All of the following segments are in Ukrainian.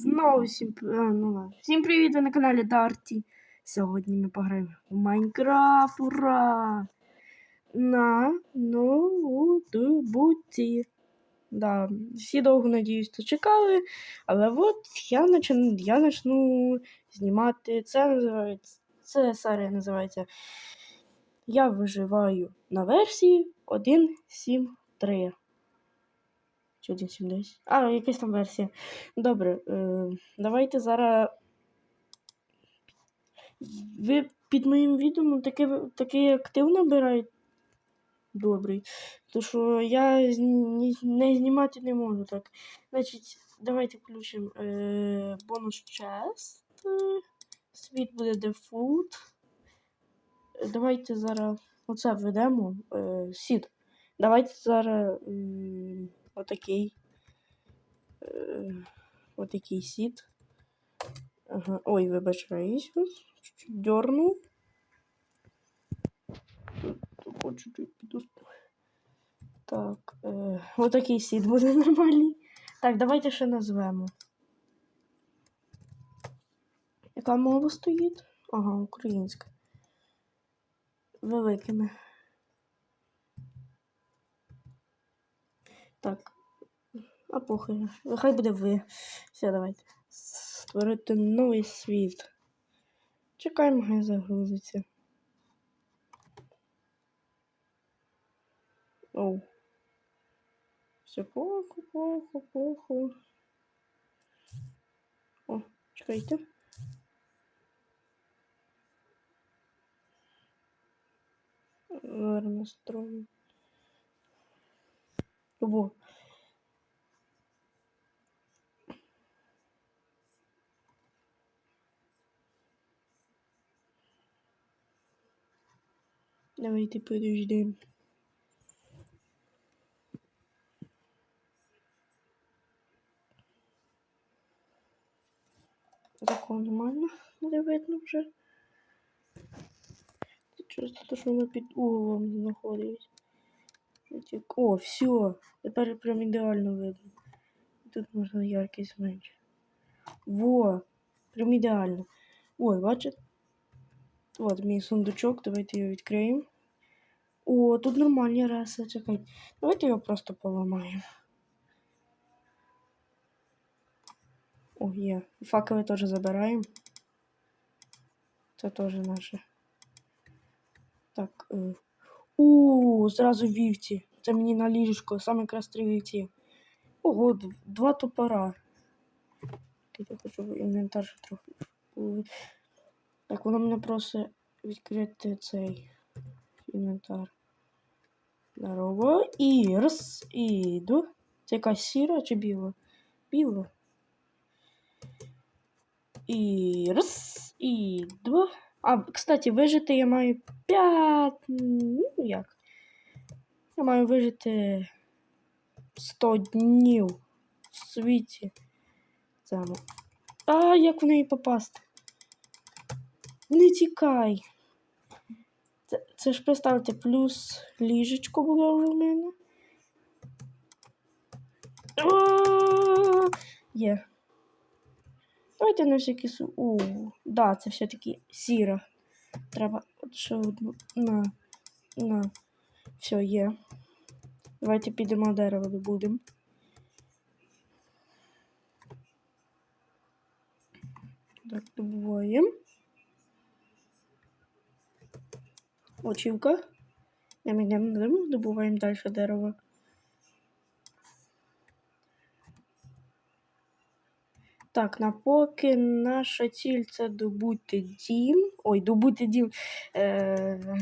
Знову всім, ну, ладно. всім привіт ви на каналі Дарті. Сьогодні ми пограємо в Майнкрафт. Ура! На ноутбуці. Да, всі довго надіюсь, то чекали, але от я начну, я начну знімати. Це називається. Це серія називається Я виживаю на версії 1.7.3. Чи 1.7.10? А, якась там версія. Добре, е, давайте зараз. Ви під моїм відео таке, таке активно набираєте. Добрий. То що я зні- не знімати не можу так. Значить, давайте включимо е, бонус чест. Світ буде дефолт. Е, Давайте зараз оце введемо. Е, сід. Давайте зараз м, отакий. Е, отакий сід. Ага. Ой, вибачаюсь. Чуть-чуть дернув. Тут чуть-чуть. Так, е, отакий сід буде нормальний. Так, давайте ще назвемо. Яка мова стоїть? Ага, українська. Великими. Так. А похуй. Хай буде ви. Все, давайте. Створити новий світ. Чекаємо, хай загрузиться. Оу. Все плохо, плохо, плохо. О, чекайте. Зараз настрою. Во. Давайте подождем. Такого нормально видно вже. Це через те, що воно під углом знаходиться. О, все. Тепер прям ідеально видно. Тут можна яркість зменшити. Во! Прям ідеально. Ой, бачите? От мій сундучок, давайте його відкриємо. О, тут нормальні раси, чекайте. Давайте його просто поламаємо. О, є. Факели теж забираємо. Це теж наше. Так. У, зразу вівці. Це мені на ліжечко, саме якраз три вівці. Ого, два топора. Я хочу інвентар трохи. Так, воно мене просить відкрити цей інвентар. Здорово. І раз, і до. Це якась сіра чи біла? Біла. І раз, і два. А, кстати, вижити я маю 5. Ну, як? Я маю вижити 100 днів в світі. Цьому. А, як в неї попасти? Не тікай. Це, це ж представте, плюс ліжечко було вже в мене. Є. Давайте на всякий су. У, да, це все-таки сіра. Треба от ще одну. На. На. Все, є. Давайте підемо дерево добудемо. Так, добуваємо. Очівка. Йдемо, добуваємо далі дерево. Так, на поки наша ціль це добути дім. Ой, добути дім. Е-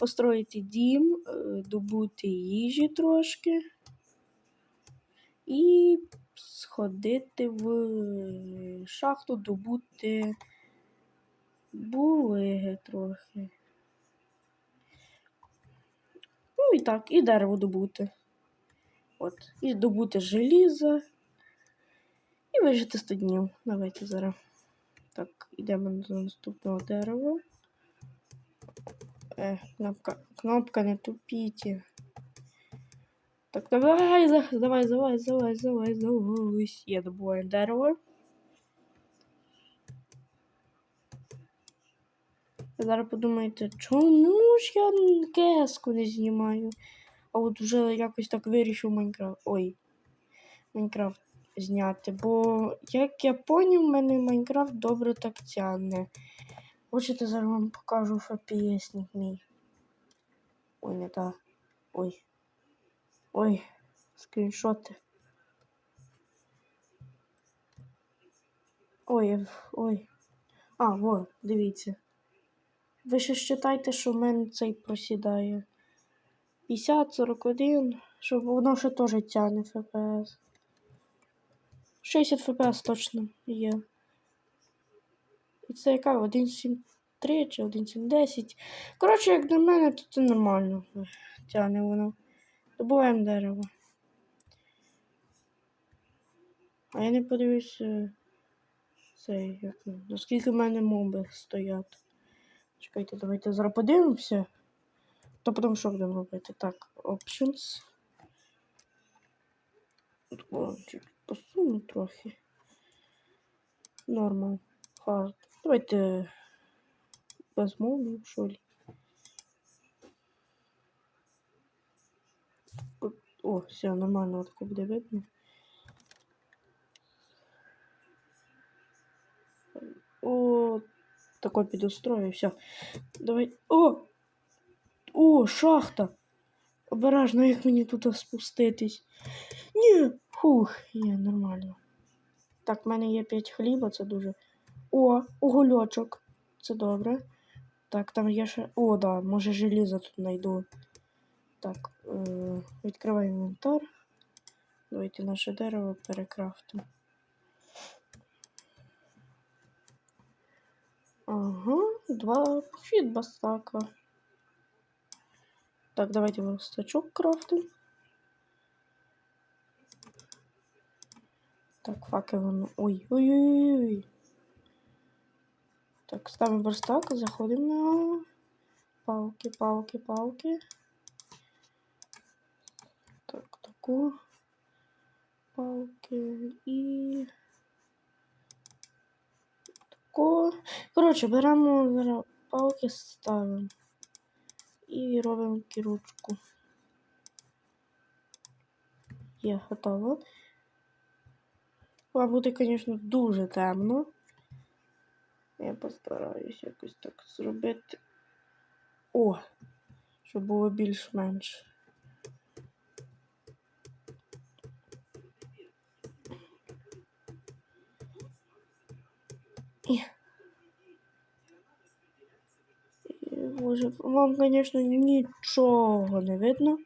построїти дім, е, добути їжі трошки. І сходити в шахту, добути булиги трохи. Ну і так, і дерево добути. От. І добути желізо. Вижити 100 днів. Давайте зараз. Так, йдемо до наступного дерева. Е, кнопка, кнопка не тупіть. Так, давай, давай, давай, давай, давай, давай. Я добуваю дерево. Ви зараз подумаєте, чому ж я кеску не знімаю? А от вже якось так вирішив Майнкрафт. Ой. Майнкрафт зняти. Бо, як я поняв, в мене Майнкрафт добре так тягне. Хочете, зараз вам покажу FPS мій. Ой, не та. Ой. Ой, скріншоти. Ой, ой. А, во, дивіться. Ви ще считайте, що в мене цей просідає. 50, 41, щоб воно ще теж тягне FPS. 60 FPS точно є. І це яка? 1.7.3 чи 1.7.10. Коротше, як на мене, то це нормально тягне воно. Добуваємо дерево. А я не подивився цей, як, наскільки в мене моби стоять. Чекайте, давайте зараз подивимося. То потім що будемо робити? Так, options. Чуть посуну трохи. Нормал. Hard. Давайте мови, що ли. О, все, нормально, тако буде видно. О, такой підострою, все. Давай. О! О, шахта! Обережно, як мені тут спуститись. Ні! Фух, є, нормально. Так, в мене є 5 хліба, це дуже. О, угольочок. Це добре. Так, там є ще. О, да, може желізо тут знайду. Так, е... відкриваємо інвентар. Давайте наше дерево перекрафтимо. Ага, два фідбастака. Так, давайте верстачок крафтим. Так, факел. Ой, ой-ой-ой. Так, ставимо верстак, заходимо на палки, палки, палки. Так, таку. Палки і. Таку. Коротше, беремо палки, ставимо. І робимо кіручку. Є, готово. Має бути, звісно, дуже темно. Я постараюсь якось так зробити. О! Щоб було більш-менш. І... Боже, вам, звісно, нічого не видно.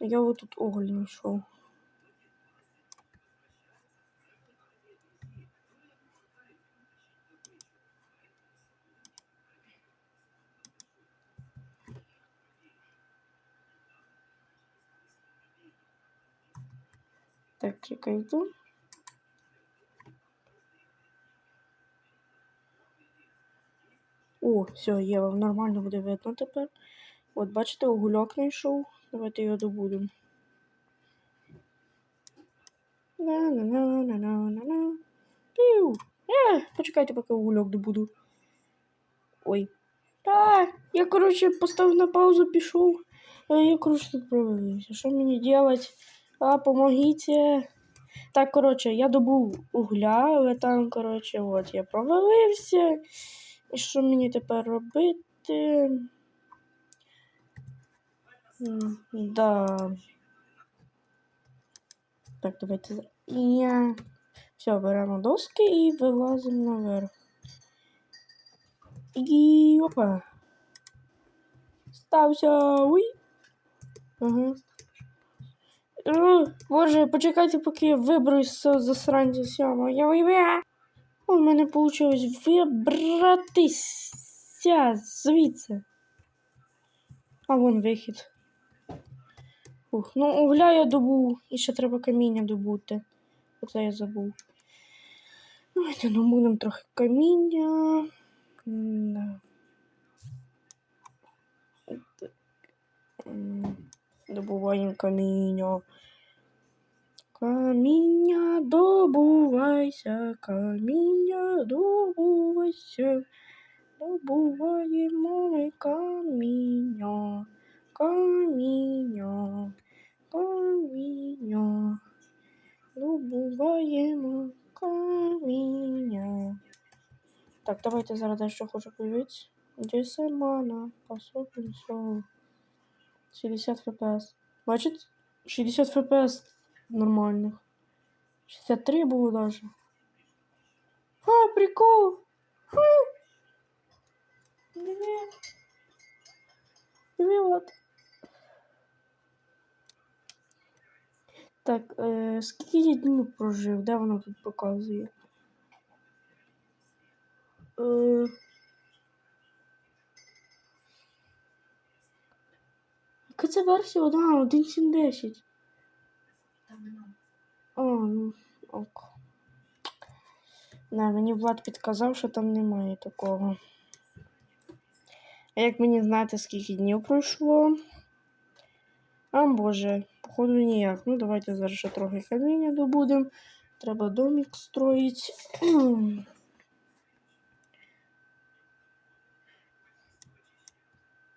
Я вот тут уголь знайшов. Так, йду. О, все, є, вам нормально буде видно тепер. От, бачите, угульок знайшов. Давайте його добудемо. На-на-на-на-на-на-на. Піу. Е, почекайте, поки угульок добуду. Ой. А, я, короче, поставив на паузу, пішов. А я, короче, тут провалився. Що мені делать? А, помогите. Так, короче, я добув угля, але там, короче, от я провалився. І що мені тепер робити? Да. Так, давайте. за- Я. Все, беремо доски і вилазимо наверх. І опа. Стався. Уй. Ага. Е, Боже, почекайте, поки я виберусь з засранця сьомого. Я уйбе. У мене вийшло вибратися звідси. А вон вихід. Ух, ну угля я добув. І ще треба каміння добути. Оце я забув. Давайте добудемо трохи каміння. М-да. Добуваємо каміння. Каміння добувайся, каміння добувайся. Добуваємо ми каміння. Каміння. Каміння. Добуваємо каміння. Так, давайте зараз дещо хочу подивитися. Де семана? Посопин шоу. 60 фпс. Бачите? 60 фпс нормальних. 63 було даже. А, прикол! Ха! Диви. Диви от. Так, е, скільки я днів прожив? Де воно тут показує? Е, яка це версія? Одна, 1.7.10. О, ну, ок. Не, мені Влад підказав, що там немає такого. А як мені знати, скільки днів пройшло? А боже, походу ніяк. Ну, давайте зараз ще трохи каміння добудемо. Треба домик строїть.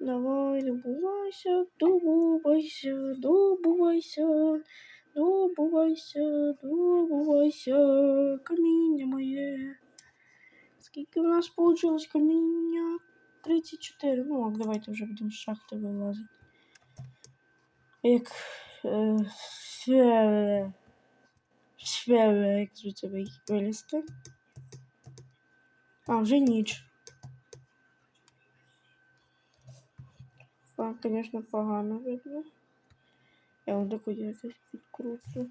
Давай, добувайся, добувайся, добувайся, добувайся, добувайся, каміння моє. Скільки в нас вийшло каміння? 34. Ну, ок, давайте вже будемо з шахти вилазити. Як е, ще, ще, як звідси ви- вилізти. А, вже ніч. Так, звісно, погано видно. Я вам таку якось підкручу.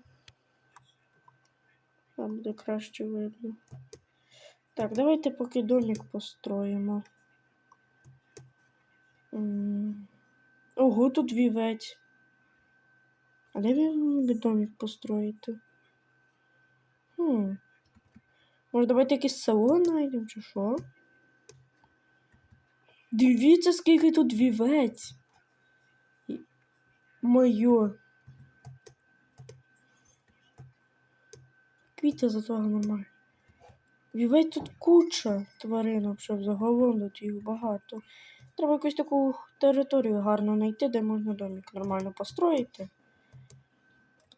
Там буде краще видно. Так, давайте поки домик построїмо. Ого, тут вівець. А де він ніби домик построїти? Хм. Може, давайте якесь село знайдемо, чи що? Дивіться, скільки тут вівець. Моє. Квіти за того нормально. Вівець тут куча тваринок, щоб загалом тут їх багато. Треба якусь таку територію гарно знайти, де можна домик нормально построїти.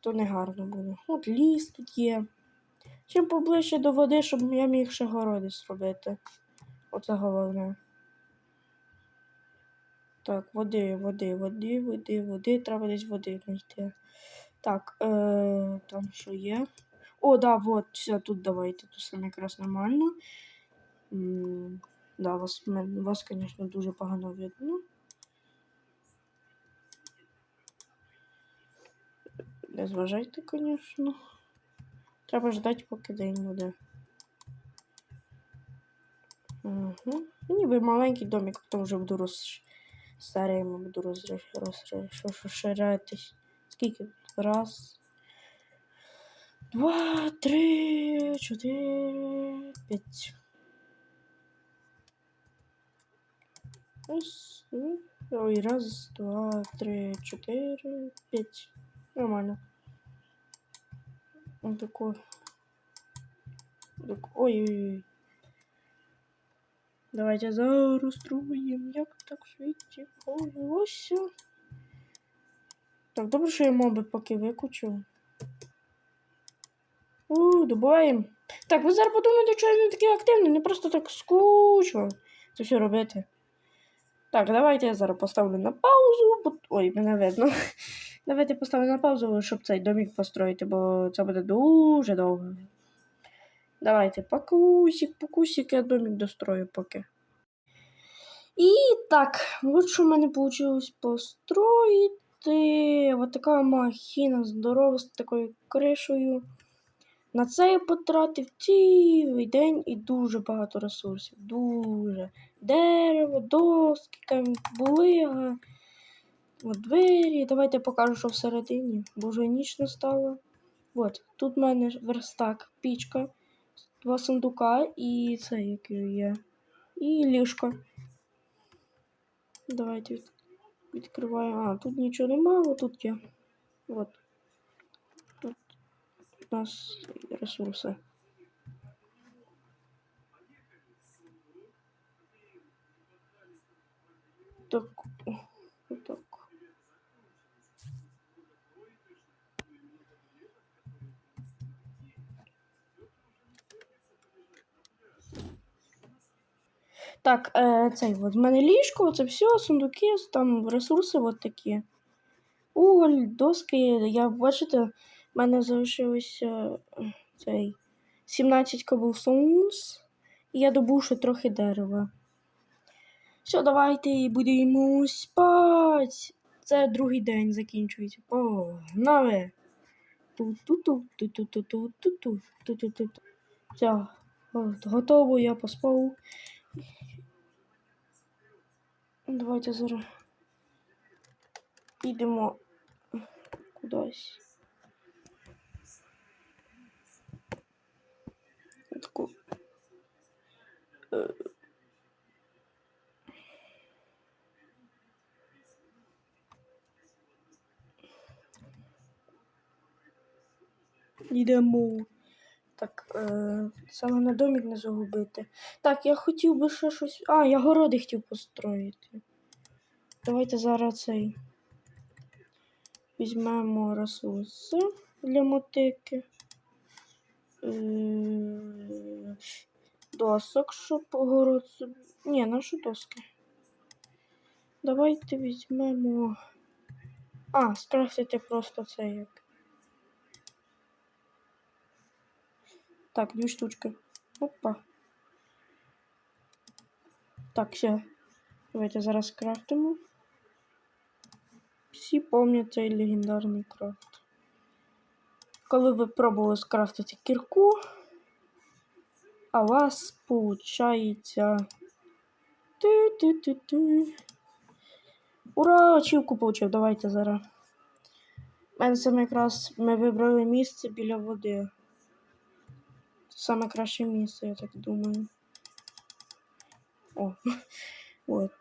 То не гарно буде. От ліс тут є. Чим поближче до води, щоб я міг ще городи зробити. Оце головне. Так, води, води, води, води, води. Треба десь води знайти. Так, е, там що є? О, да, вот, все, тут давайте. Тут саме якраз нормально. М, Да, вас, вас, звісно, дуже погано видно. Не зважайте, звісно. Треба ждати, поки день буде. Угу. Ніби маленький домик, потім вже буду роз... старим буду розширятись. Скільки? Раз. Два, три, чотири, п'ять. Раз, два, ой, раз, два, три, чотири, п'ять. Нормально. Вот такой. Так, ой-ой-ой. Давайте зареєструємо, як так світі повелося. Так, добре, що я моби поки викучу. У, добуваємо. Так, ви зараз подумаєте, що не такий активний, не просто так скучно це все робити. Так, давайте я зараз поставлю на паузу. бо- Ой, мене видно. Давайте поставлю на паузу, щоб цей домик построїти, бо це буде дуже довго. Давайте покусик, покусик, я домик дострою поки. І так, от що в мене вийшло построїти. Ось така махіна здорова з такою кришею. На це я потратив цілий день і дуже багато ресурсів. Дуже. Дерево, доски, булига. Двері. Давайте я покажу, що всередині. Бо вже ніч настала. От, тут в мене верстак, пічка, два сундука і це який є. І ліжко. Давайте. від- Відкриваємо. А, тут нічого нема, а тут є. От. Тут у нас ресурси. Так. о, Так. Так, е, цей от. В мене ліжко, це все, сундуки, там ресурси от такі. Уголь, доски. Я бачите, в мене залишилося е, цей 17 cobblstones, і я добув ще трохи дерева. Все, давайте будемо спать. Це другий день закінчується. Погнали! Ту-ту-ту, ту-ту-ту-ту, ту-ту, ту-ту-ту-ту. Все, от, готово, я поспав. Давайте зараз підемо кудись. Таку. Йдемо. Так, е, саме на домик не загубити. Так, я хотів би ще щось. А, я городи хотів построїти. Давайте зараз цей. Візьмемо ресурси для мотики. Е, Досок, щоб город. Ні, наші доски. Давайте візьмемо. А, скрафтити просто це як. Так, дві штучки. Опа. Так, все. Давайте зараз скрафтимо. Всі пам'ятають цей легендарний крафт. Коли ви пробували скрафтити кірку, а у вас получається. Ти-ти-ти-ти. Ура! Ачівку получив. Давайте зараз. У мене саме якраз ми вибрали місце біля води. Саме краще місце, я так думаю. О, от.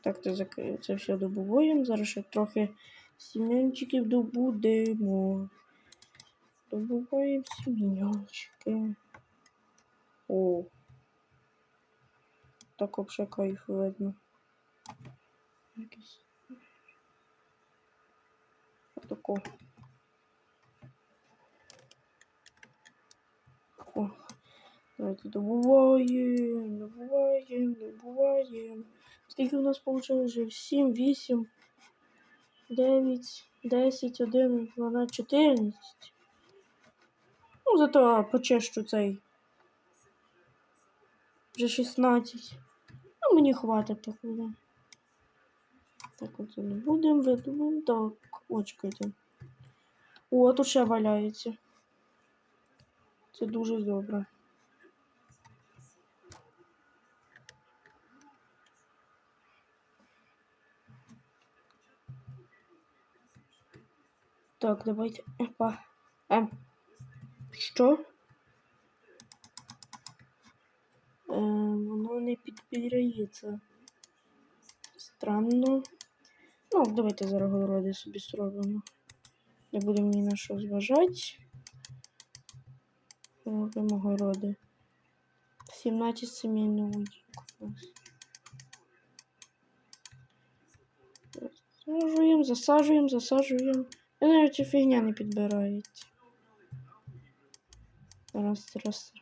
Так, це все добуваємо. Зараз ще трохи сім'янчиків добудемо. Добуваємо сім'янчики. О. Так взагалі кайф видно. Якийсь. Отако. О, давайте добуваємо, добуваємо, добуваємо. Скільки у нас вийшло вже? 7, 8, 9, 10, 11, 12, 14. Ну, зато почищу цей. Вже 16. Ну, мені хватить так буде. Так, от не будемо видумати. Так, очкайте. О, тут ще валяється. Це дуже добре. Так, давайте. Опа. Ем. Що? Ем, воно не підбирається. Странно. Ну, давайте зараз городи собі зробимо. Не будемо ні на що зважати. Робимо городи. 17 сімейний удік у нас. Засаджуємо, засаджуємо, засаджуємо. І навіть ця фігня не підбирається. Раз, раз.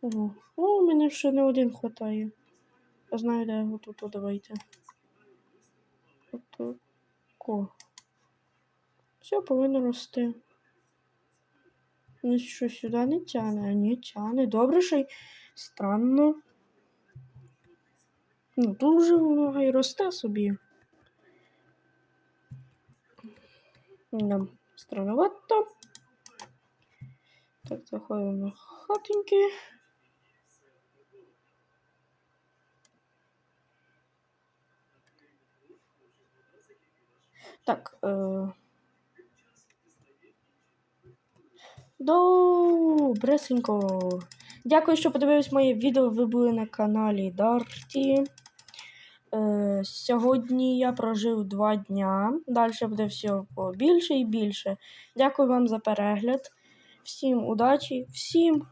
Ого. О, у мене ще не один хватає. Я знаю, де його тут, О, давайте. Отако. Все повинно рости. Ну що сюди не тяне, а ні, тяне. Добре, що й странно. Ну, тут вже воно і росте собі. Нам странновато. Так, заходимо на хатинки. Так, е... Добресенько. Дякую, що подивились моє відео. Ви були на каналі Дарті. Е, сьогодні я прожив два дня. Далі буде все більше і більше. Дякую вам за перегляд. Всім удачі, всім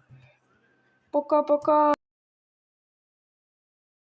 пока-пока.